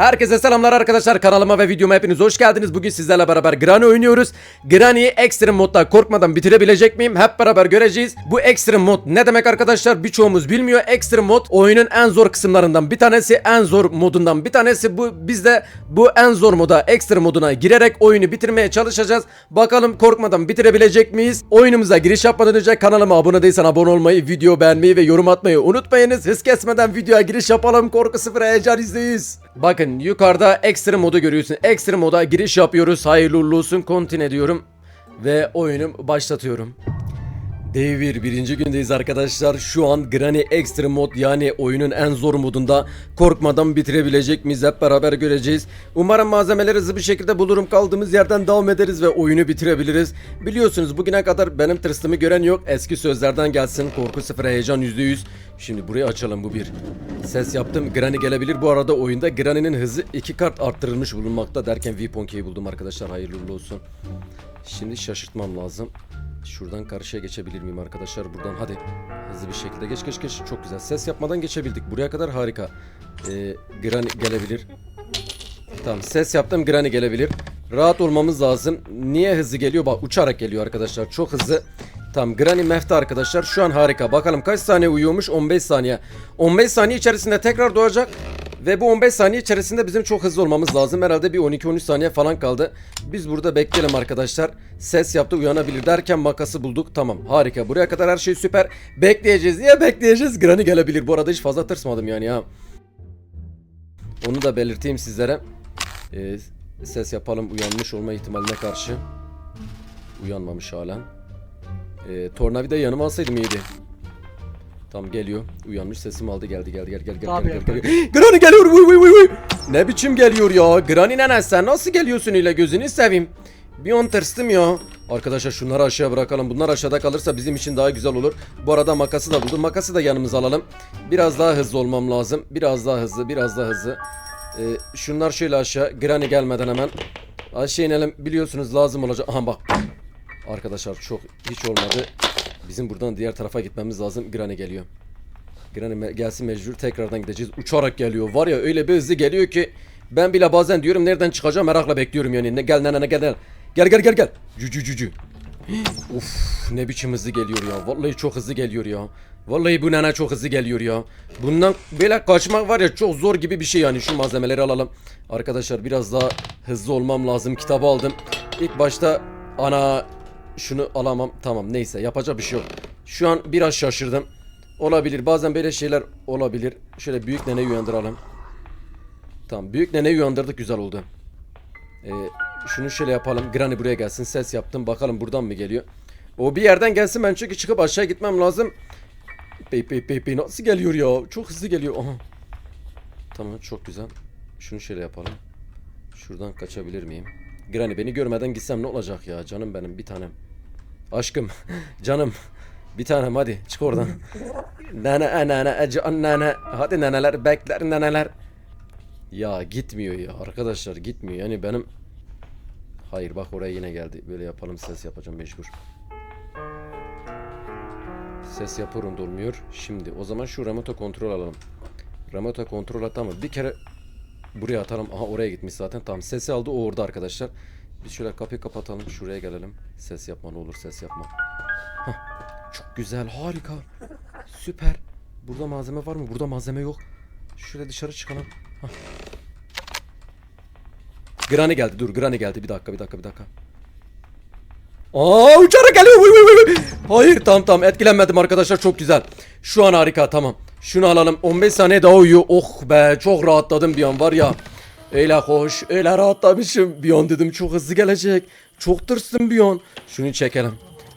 Herkese selamlar arkadaşlar kanalıma ve videoma hepiniz hoş geldiniz. Bugün sizlerle beraber Granny oynuyoruz. Granny'yi Extreme modda korkmadan bitirebilecek miyim? Hep beraber göreceğiz. Bu Extreme mod ne demek arkadaşlar? Birçoğumuz bilmiyor. Extreme mod oyunun en zor kısımlarından bir tanesi. En zor modundan bir tanesi. Bu biz de bu en zor moda Extreme moduna girerek oyunu bitirmeye çalışacağız. Bakalım korkmadan bitirebilecek miyiz? Oyunumuza giriş yapmadan önce kanalıma abone değilsen abone olmayı, video beğenmeyi ve yorum atmayı unutmayınız. Hız kesmeden videoya giriş yapalım. Korku sıfır heyecan %100. Bakın yukarıda ekstra modu görüyorsun. Ekstra moda giriş yapıyoruz. Hayırlı uğurlu olsun. Continue diyorum. Ve oyunu başlatıyorum. Devir birinci gündeyiz arkadaşlar. Şu an Granny Extra mod yani oyunun en zor modunda korkmadan bitirebilecek miyiz hep beraber göreceğiz. Umarım malzemeleri hızlı bir şekilde bulurum kaldığımız yerden devam ederiz ve oyunu bitirebiliriz. Biliyorsunuz bugüne kadar benim tırstımı gören yok. Eski sözlerden gelsin korku sıfır heyecan yüzde yüz. Şimdi burayı açalım bu bir. Ses yaptım Granny gelebilir. Bu arada oyunda Granny'nin hızı iki kart arttırılmış bulunmakta derken Viponki'yi buldum arkadaşlar hayırlı olsun. Şimdi şaşırtmam lazım. Şuradan karşıya geçebilir miyim arkadaşlar? Buradan hadi. Hızlı bir şekilde geç geç geç. Çok güzel. Ses yapmadan geçebildik. Buraya kadar harika. Ee, Granny gelebilir. Tamam ses yaptım Granny gelebilir. Rahat olmamız lazım. Niye hızlı geliyor? Bak uçarak geliyor arkadaşlar. Çok hızlı. Tamam Granny mefta arkadaşlar. Şu an harika. Bakalım kaç saniye uyuyormuş? 15 saniye. 15 saniye içerisinde tekrar doğacak. Ve bu 15 saniye içerisinde bizim çok hızlı olmamız lazım. Herhalde bir 12-13 saniye falan kaldı. Biz burada bekleyelim arkadaşlar. Ses yaptı uyanabilir derken makası bulduk. Tamam harika. Buraya kadar her şey süper. Bekleyeceğiz. Niye bekleyeceğiz? Granny gelebilir. Bu arada hiç fazla tırsmadım yani ya. Onu da belirteyim sizlere. Ee, ses yapalım uyanmış olma ihtimaline karşı. Uyanmamış halen. Ee, tornavida yanıma alsaydım iyiydi. Tam geliyor. Uyanmış sesimi aldı geldi geldi gel gel gel Tabii gel gel gel. Granny geliyor vuy vuy vuy vuy. Ne biçim geliyor ya? Granny nene sen nasıl geliyorsun ile gözünü seveyim. Bir on tırstım ya. Arkadaşlar şunları aşağı bırakalım. Bunlar aşağıda kalırsa bizim için daha güzel olur. Bu arada makası da buldum. Makası da yanımıza alalım. Biraz daha hızlı olmam lazım. Biraz daha hızlı, biraz daha hızlı. Ee, şunlar şöyle aşağı. Granny gelmeden hemen. Aşağı inelim. Biliyorsunuz lazım olacak. Aha bak. Arkadaşlar çok hiç olmadı. Bizim buradan diğer tarafa gitmemiz lazım. Granny geliyor. Granny me- gelsin mecbur tekrardan gideceğiz. Uçarak geliyor. Var ya öyle bir hızlı geliyor ki ben bile bazen diyorum nereden çıkacağım merakla bekliyorum yani. Ne, gel nene gel gel. Gel gel gel gel. Cücü cücü. Uf ne biçim hızlı geliyor ya. Vallahi çok hızlı geliyor ya. Vallahi bu nene çok hızlı geliyor ya. Bundan böyle kaçmak var ya çok zor gibi bir şey yani. Şu malzemeleri alalım. Arkadaşlar biraz daha hızlı olmam lazım. Kitabı aldım. İlk başta ana şunu alamam. Tamam neyse yapacak bir şey yok. Şu an biraz şaşırdım. Olabilir. Bazen böyle şeyler olabilir. Şöyle büyük neneyi uyandıralım. Tamam büyük neneyi uyandırdık güzel oldu. Ee, şunu şöyle yapalım. Granny buraya gelsin. Ses yaptım. Bakalım buradan mı geliyor. O bir yerden gelsin ben çünkü çıkıp aşağı gitmem lazım. Bey bey bey bey nasıl geliyor ya? Çok hızlı geliyor. Aha. Tamam çok güzel. Şunu şöyle yapalım. Şuradan kaçabilir miyim? Granny beni görmeden gitsem ne olacak ya? Canım benim bir tanem. Aşkım. Canım. Bir tanem hadi çık oradan. nene nene ece nene. Hadi neneler bekler neneler. Ya gitmiyor ya arkadaşlar gitmiyor. Yani benim Hayır bak oraya yine geldi. Böyle yapalım ses yapacağım mecbur. Ses yapıyorum da olmuyor. Şimdi o zaman şu remote kontrol alalım. Remote kontrol atalım. Bir kere buraya atalım. Aha oraya gitmiş zaten. Tamam sesi aldı o orada arkadaşlar. Biz şöyle kapıyı kapatalım. Şuraya gelelim. Ses yapma ne olur ses yapma. Hah, çok güzel harika. Süper. Burada malzeme var mı? Burada malzeme yok. Şöyle dışarı çıkalım. Hah. Granny geldi. Dur Granny geldi. Bir dakika bir dakika bir dakika. Aa uçarak geliyor. Vıy vıy vıy. Hayır tamam tamam etkilenmedim arkadaşlar çok güzel. Şu an harika tamam. Şunu alalım. 15 saniye daha uyuyor. Oh be çok rahatladım bir an var ya. Öyle hoş, öyle rahatlamışım. Bir an dedim çok hızlı gelecek. Çok tırstım bir an. Şunu çekelim.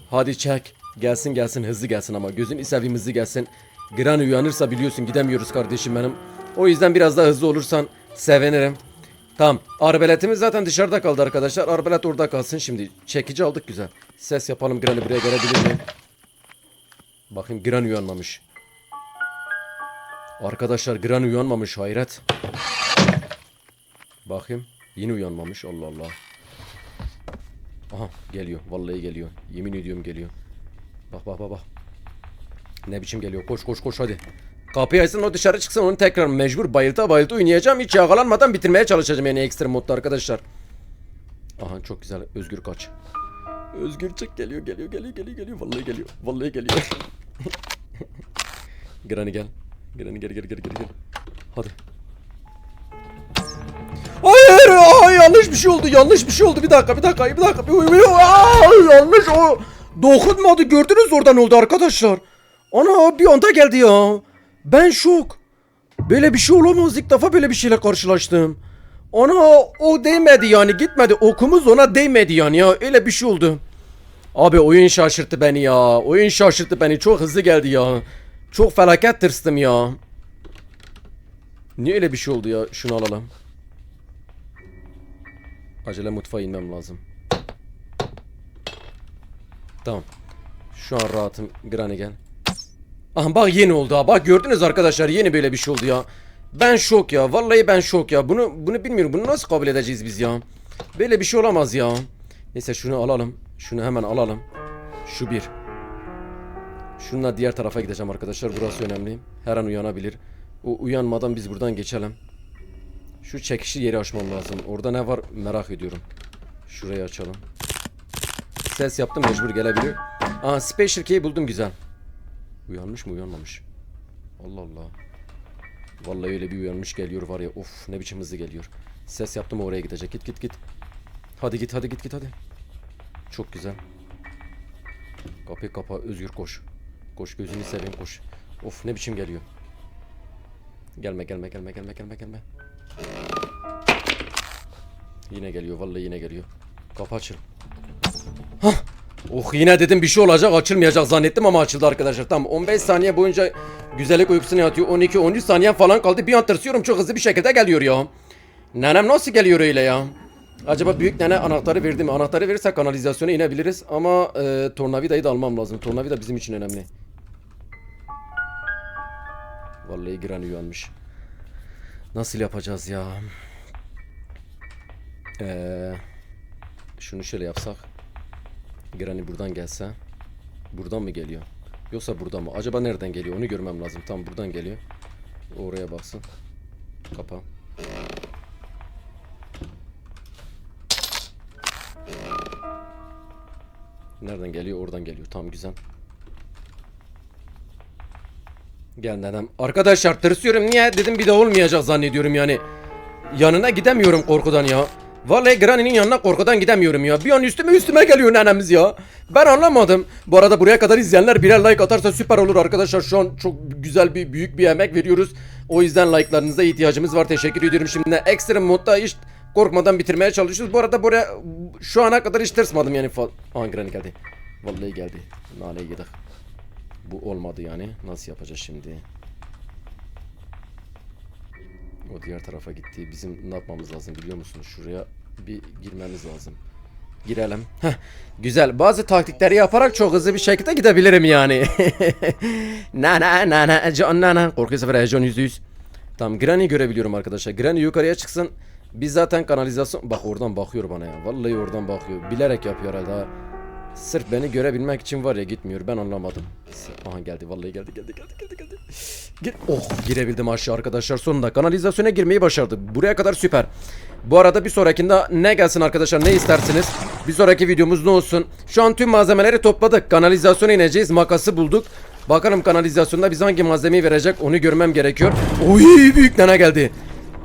Hadi çek. Gelsin gelsin hızlı gelsin ama gözün seveyim hızlı gelsin. Granny uyanırsa biliyorsun gidemiyoruz kardeşim benim. O yüzden biraz daha hızlı olursan sevinirim. Tamam. Arbeletimiz zaten dışarıda kaldı arkadaşlar. Arbelet orada kalsın şimdi. Çekici aldık güzel. Ses yapalım Granny buraya gelebilir mi? Bakayım Granny uyanmamış. Arkadaşlar Granny uyanmamış hayret. Bakayım. Yine uyanmamış Allah Allah. Aha geliyor. Vallahi geliyor. Yemin ediyorum geliyor. Bak bak bak bak. Ne biçim geliyor. Koş koş koş hadi. Kapıyı açsın o dışarı çıksın onu tekrar mecbur bayılta bayılta oynayacağım. Hiç yakalanmadan bitirmeye çalışacağım yani ekstra modda arkadaşlar. Aha çok güzel Özgür kaç. Özgür çık geliyor geliyor geliyor geliyor geliyor. Vallahi geliyor. Vallahi geliyor. Granny gel. Granny gel gel gel gel gel. Hadi. Yanlış bir şey oldu, yanlış bir şey oldu. Bir dakika, bir dakika, bir dakika. Bir, aa, yanlış o. Dokunmadı, gördünüz oradan oldu arkadaşlar. Ana bir anda geldi ya. Ben şok. Böyle bir şey olamaz. İlk defa böyle bir şeyle karşılaştım. Ana o değmedi yani gitmedi. Okumuz ona değmedi yani ya. Öyle bir şey oldu. Abi oyun şaşırttı beni ya. Oyun şaşırttı beni. Çok hızlı geldi ya. Çok felaket tırstım ya. Niye öyle bir şey oldu ya? Şunu alalım. Acele mutfağa inmem lazım. Tamam. Şu an rahatım. Granny gel. Aha bak yeni oldu ha. Bak gördünüz arkadaşlar yeni böyle bir şey oldu ya. Ben şok ya. Vallahi ben şok ya. Bunu bunu bilmiyorum. Bunu nasıl kabul edeceğiz biz ya? Böyle bir şey olamaz ya. Neyse şunu alalım. Şunu hemen alalım. Şu bir. Şununla diğer tarafa gideceğim arkadaşlar. Burası önemli. Her an uyanabilir. O uyanmadan biz buradan geçelim. Şu çekişi yeri açmam lazım. Orada ne var merak ediyorum. Şurayı açalım. Ses yaptım mecbur gelebiliyor. Aa special key buldum güzel. Uyanmış mı uyanmamış. Allah Allah. Vallahi öyle bir uyanmış geliyor var ya. Of ne biçim hızlı geliyor. Ses yaptım oraya gidecek. Git git git. Hadi git hadi git git hadi. Çok güzel. Kapıyı kapa Özgür koş. Koş gözünü seveyim koş. Of ne biçim geliyor. Gelme gelme gelme gelme gelme gelme. Yine geliyor vallahi yine geliyor. Kapı açıl. Oh yine dedim bir şey olacak açılmayacak zannettim ama açıldı arkadaşlar. Tamam 15 saniye boyunca güzellik uykusuna yatıyor. 12 13 saniye falan kaldı. Bir an tırsıyorum çok hızlı bir şekilde geliyor ya. Nenem nasıl geliyor öyle ya? Acaba büyük nene anahtarı verdi mi? Anahtarı verirse kanalizasyona inebiliriz ama e, tornavidayı da almam lazım. Tornavida bizim için önemli. Vallahi giren uyanmış. Nasıl yapacağız ya? Eee şunu şöyle yapsak. Granny buradan gelse. Buradan mı geliyor? Yoksa buradan mı? Acaba nereden geliyor? Onu görmem lazım. Tam buradan geliyor. Oraya baksın. Kapa. Nereden geliyor? Oradan geliyor. Tam güzel. Gel dedem. Arkadaşlar tırsıyorum. Niye? Dedim bir de olmayacak zannediyorum yani. Yanına gidemiyorum korkudan ya. Vallahi Granny'nin yanına korkudan gidemiyorum ya. Bir an üstüme üstüme geliyor nenemiz ya. Ben anlamadım. Bu arada buraya kadar izleyenler birer like atarsa süper olur arkadaşlar. Şu an çok güzel bir büyük bir emek veriyoruz. O yüzden like'larınıza ihtiyacımız var. Teşekkür ediyorum. Şimdi ekstrem modda iş korkmadan bitirmeye çalışıyoruz. Bu arada buraya şu ana kadar hiç tırsmadım yani. Aha Granny geldi. Vallahi geldi. Naleye gidelim. Bu olmadı yani. Nasıl yapacağız şimdi? O diğer tarafa gitti. Bizim ne yapmamız lazım biliyor musunuz? Şuraya bir girmemiz lazım. Girelim. Heh, güzel. Bazı taktikleri yaparak çok hızlı bir şekilde gidebilirim yani. na na na na John na na. Korku sefer heyecan yüzde yüz. Tamam Granny görebiliyorum arkadaşlar. Granny yukarıya çıksın. Biz zaten kanalizasyon... Bak oradan bakıyor bana ya. Vallahi oradan bakıyor. Bilerek yapıyor herhalde. Sırf beni görebilmek için var ya gitmiyor. Ben anlamadım. Aha geldi. Vallahi geldi geldi geldi geldi geldi. Gir oh girebildim aşağı arkadaşlar. Sonunda kanalizasyona girmeyi başardı. Buraya kadar süper. Bu arada bir sonrakinde ne gelsin arkadaşlar ne istersiniz? Bir sonraki videomuz ne olsun? Şu an tüm malzemeleri topladık. Kanalizasyona ineceğiz. Makası bulduk. Bakalım kanalizasyonda bize hangi malzemeyi verecek onu görmem gerekiyor. Oy büyük nene geldi.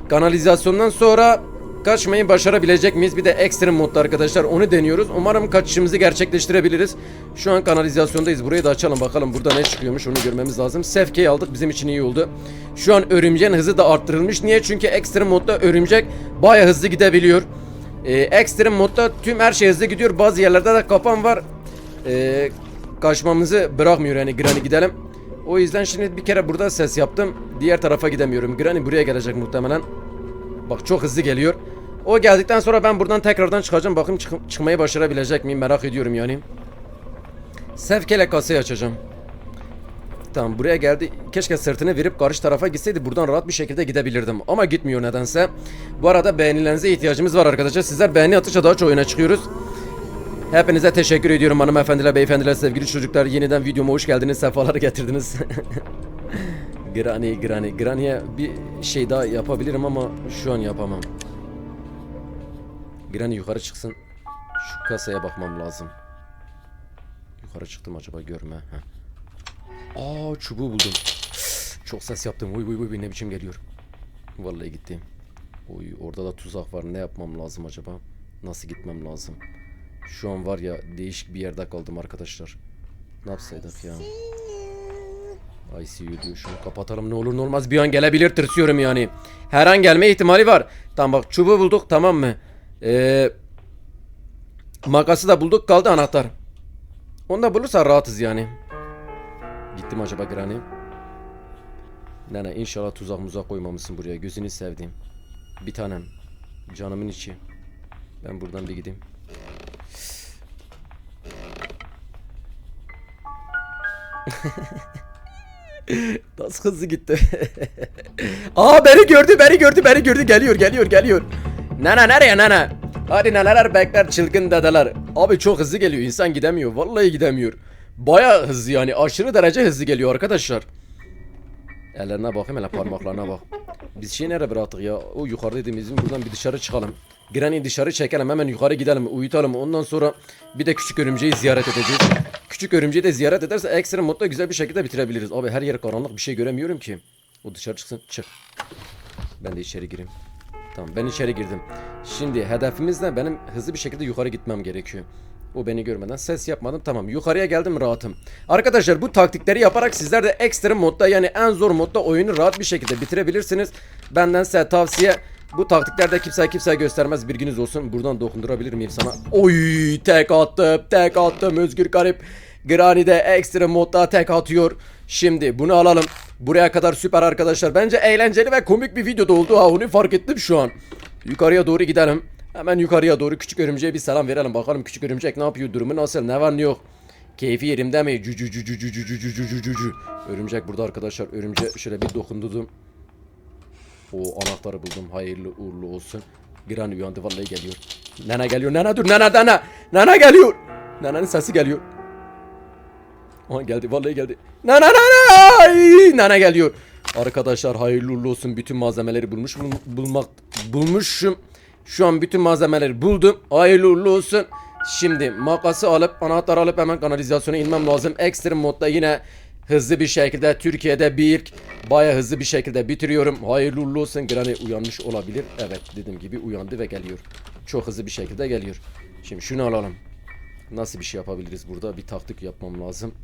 Kanalizasyondan sonra kaçmayı başarabilecek miyiz? Bir de ekstrem modda arkadaşlar onu deniyoruz. Umarım kaçışımızı gerçekleştirebiliriz. Şu an kanalizasyondayız. Burayı da açalım bakalım burada ne çıkıyormuş onu görmemiz lazım. Sefkeyi aldık bizim için iyi oldu. Şu an örümceğin hızı da arttırılmış. Niye? Çünkü ekstrem modda örümcek baya hızlı gidebiliyor. Ee, ekstrem modda tüm her şey hızlı gidiyor. Bazı yerlerde de kapan var. Ee, kaçmamızı bırakmıyor yani Granny gidelim. O yüzden şimdi bir kere burada ses yaptım. Diğer tarafa gidemiyorum. Granny buraya gelecek muhtemelen. Bak çok hızlı geliyor. O geldikten sonra ben buradan tekrardan çıkacağım. Bakın çık- çıkmayı başarabilecek miyim merak ediyorum yani. Sevkele kasayı açacağım. Tamam buraya geldi. Keşke sırtını verip karşı tarafa gitseydi buradan rahat bir şekilde gidebilirdim. Ama gitmiyor nedense. Bu arada beğenilerinize ihtiyacımız var arkadaşlar. Sizler beğeni atışa daha çok oyuna çıkıyoruz. Hepinize teşekkür ediyorum hanımefendiler, beyefendiler, sevgili çocuklar. Yeniden videoma hoş geldiniz, sefalar getirdiniz. Granny Granny Granny'e bir şey daha yapabilirim ama şu an yapamam. Granny yukarı çıksın. Şu kasaya bakmam lazım. Yukarı çıktım acaba görme. Heh. Aa çubuğu buldum. Çok ses yaptım. Uy uy uy ne biçim geliyor. Vallahi gitti. Uy orada da tuzak var. Ne yapmam lazım acaba? Nasıl gitmem lazım? Şu an var ya değişik bir yerde kaldım arkadaşlar. Ne yapsaydık ya? ICU diyor şunu kapatalım ne olur ne olmaz bir an gelebilir tırsıyorum yani. Her an gelme ihtimali var. Tamam bak çubuğu bulduk tamam mı? Ee, makası da bulduk kaldı anahtar. Onu da bulursa rahatız yani. Gittim acaba Granny? Nene inşallah tuzak muzak koymamışsın buraya gözünü sevdiğim. Bir tanem. Canımın içi. Ben buradan bir gideyim. Nasıl hızlı gitti. Aa beni gördü beni gördü beni gördü geliyor geliyor geliyor. Nana nereye nana? Hadi neler bekler çılgın dedeler. Abi çok hızlı geliyor insan gidemiyor vallahi gidemiyor. Baya hızlı yani aşırı derece hızlı geliyor arkadaşlar. Ellerine bakayım hele parmaklarına bak. Biz şey nereye bıraktık ya? O yukarıdaydığımızın buradan bir dışarı çıkalım. Granny dışarı çekelim hemen yukarı gidelim uyutalım. Ondan sonra bir de küçük örümceği ziyaret edeceğiz. Küçük örümceği de ziyaret ederse ekstra modda güzel bir şekilde bitirebiliriz. Abi her yer karanlık bir şey göremiyorum ki. O dışarı çıksın çık. Ben de içeri gireyim. Tamam ben içeri girdim. Şimdi hedefimiz ne? Benim hızlı bir şekilde yukarı gitmem gerekiyor. O beni görmeden ses yapmadım. Tamam yukarıya geldim rahatım. Arkadaşlar bu taktikleri yaparak sizler de ekstra modda yani en zor modda oyunu rahat bir şekilde bitirebilirsiniz. Benden size tavsiye bu taktiklerde kimse kimseye göstermez bilginiz olsun. Buradan dokundurabilir miyim sana? Oy tek attım tek attım Özgür Garip. Granny de ekstra modda tek atıyor. Şimdi bunu alalım. Buraya kadar süper arkadaşlar. Bence eğlenceli ve komik bir videoda oldu. Ha onu fark ettim şu an. Yukarıya doğru gidelim. Hemen yukarıya doğru küçük örümceğe bir selam verelim. Bakalım küçük örümcek ne yapıyor? Durumu nasıl? Ne var ne yok? Keyfi yerimde mi? Cü cü cü cü cü cü cü cü cü cü cü. Örümcek burada arkadaşlar. Örümcek şöyle bir dokundurdum. O anahtarı buldum. Hayırlı uğurlu olsun. Granny uyandı vallahi geliyor. Nana geliyor. Nana dur. Nana nana. Nana geliyor. Nana'nın sesi geliyor. Aha geldi vallahi geldi. Nana nana. Nana geliyor. Arkadaşlar hayırlı uğurlu olsun. Bütün malzemeleri bulmuş bul- bulmak bulmuşum. Şu an bütün malzemeleri buldum. Hayırlı uğurlu olsun. Şimdi makası alıp anahtar alıp hemen kanalizasyona inmem lazım. Ekstrem modda yine hızlı bir şekilde Türkiye'de bir baya hızlı bir şekilde bitiriyorum. Hayırlı uğurlu olsun. Granny uyanmış olabilir. Evet dediğim gibi uyandı ve geliyor. Çok hızlı bir şekilde geliyor. Şimdi şunu alalım. Nasıl bir şey yapabiliriz burada? Bir taktik yapmam lazım.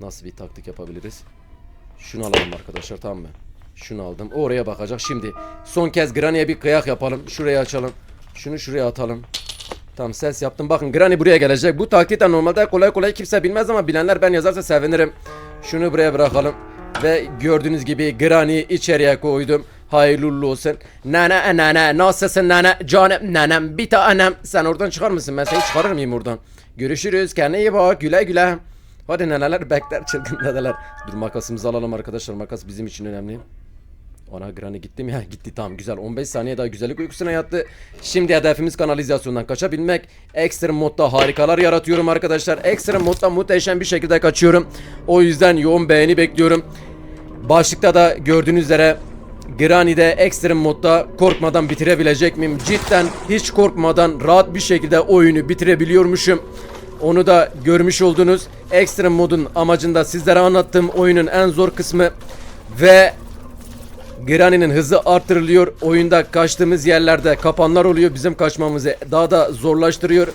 Nasıl bir taktik yapabiliriz? Şunu alalım arkadaşlar tamam mı? Şunu aldım. Oraya bakacak. Şimdi son kez Granny'e bir kıyak yapalım. Şuraya açalım. Şunu şuraya atalım. Tamam ses yaptım. Bakın Granny buraya gelecek. Bu taktik de normalde kolay kolay kimse bilmez ama bilenler ben yazarsa sevinirim. Şunu buraya bırakalım. Ve gördüğünüz gibi Granny'i içeriye koydum. Hayırlı olsun. Nene nene nasılsın nene canım nenem bir tanem. Sen oradan çıkar mısın? Ben seni çıkarır mıyım oradan? Görüşürüz. Kendine iyi bak. Güle güle. Hadi neneler bekler çılgın dedeler. Dur makasımızı alalım arkadaşlar. Makas bizim için önemli. Ana Granny gitti mi? Ya gitti tamam güzel. 15 saniye daha güzellik uykusuna yattı. Şimdi hedefimiz kanalizasyondan kaçabilmek. Ekstrem modda harikalar yaratıyorum arkadaşlar. Ekstrem modda muhteşem bir şekilde kaçıyorum. O yüzden yoğun beğeni bekliyorum. Başlıkta da gördüğünüz üzere Granny'de ekstrem modda korkmadan bitirebilecek miyim? Cidden hiç korkmadan rahat bir şekilde oyunu bitirebiliyormuşum. Onu da görmüş oldunuz. Ekstrem modun amacında sizlere anlattığım oyunun en zor kısmı ve Granny'nin hızı arttırılıyor. Oyunda kaçtığımız yerlerde kapanlar oluyor. Bizim kaçmamızı daha da zorlaştırıyor.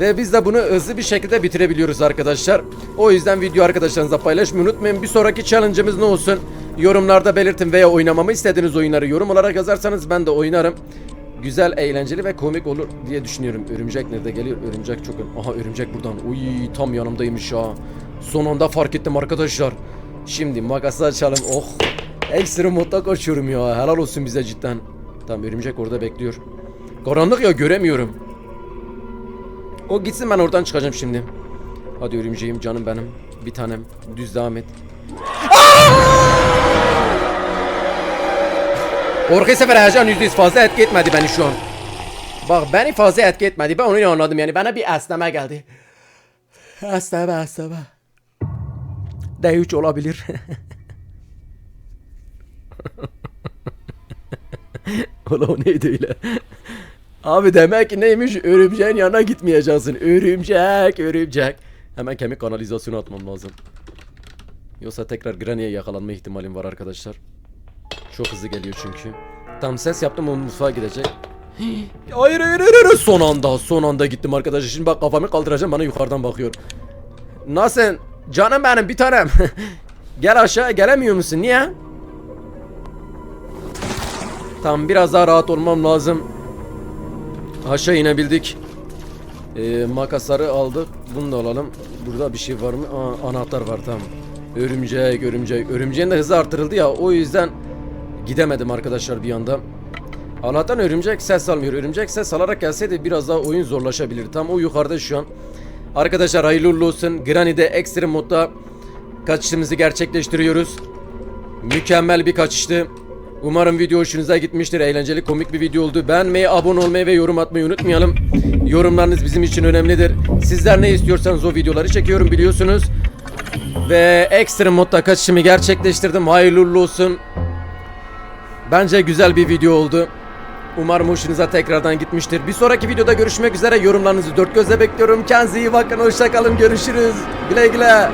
Ve biz de bunu hızlı bir şekilde bitirebiliyoruz arkadaşlar. O yüzden video arkadaşlarınızla paylaşmayı unutmayın. Bir sonraki challenge'ımız ne olsun? Yorumlarda belirtin veya oynamamı istediğiniz oyunları yorum olarak yazarsanız ben de oynarım. Güzel, eğlenceli ve komik olur diye düşünüyorum. Örümcek nerede geliyor? Örümcek çok... Aha örümcek buradan. Uy tam yanımdaymış ya. Son anda fark ettim arkadaşlar. Şimdi makası açalım. Oh. Ekstra modda koşuyorum ya. Helal olsun bize cidden. Tamam örümcek orada bekliyor. Karanlık ya göremiyorum. O gitsin ben oradan çıkacağım şimdi. Hadi örümceğim canım benim. Bir tanem. Düz devam et. Korku sefer heyecan yüzde yüz fazla etki etmedi beni şu an. Bak beni fazla etki etmedi. Ben onu anladım yani. Bana bir esneme geldi. Esneme esneme. D3 olabilir. Ola o neydi öyle? Abi demek ki neymiş? Örümceğin yanına gitmeyeceksin. Örümcek, örümcek. Hemen kemik kanalizasyonu atmam lazım. Yoksa tekrar Granny'e yakalanma ihtimalim var arkadaşlar. Çok hızlı geliyor çünkü. Tam ses yaptım o mutfağa gidecek. hayır, hayır hayır son anda son anda gittim arkadaşlar. Şimdi bak kafamı kaldıracağım bana yukarıdan bakıyor. Nasıl? Canım benim bir tanem. Gel aşağı gelemiyor musun? Niye? Tamam biraz daha rahat olmam lazım. Aşağı inebildik. Ee, makasları aldık. Bunu da alalım. Burada bir şey var mı? Aa, anahtar var tamam. Örümcek, örümcek. Örümceğin de hızı artırıldı ya. O yüzden gidemedim arkadaşlar bir anda. Allah'tan örümcek ses almıyor. Örümcek ses alarak gelseydi biraz daha oyun zorlaşabilir. Tam o yukarıda şu an. Arkadaşlar hayırlı uğurlu olsun. Granny'de Extreme modda kaçışımızı gerçekleştiriyoruz. Mükemmel bir kaçıştı. Umarım video hoşunuza gitmiştir. Eğlenceli, komik bir video oldu. Beğenmeyi, abone olmayı ve yorum atmayı unutmayalım. Yorumlarınız bizim için önemlidir. Sizler ne istiyorsanız o videoları çekiyorum biliyorsunuz. Ve Extreme modda kaçışımı gerçekleştirdim. Hayırlı olsun. Bence güzel bir video oldu. Umarım hoşunuza tekrardan gitmiştir. Bir sonraki videoda görüşmek üzere. Yorumlarınızı dört gözle bekliyorum. Kendinize iyi bakın. Hoşçakalın. Görüşürüz. Güle güle.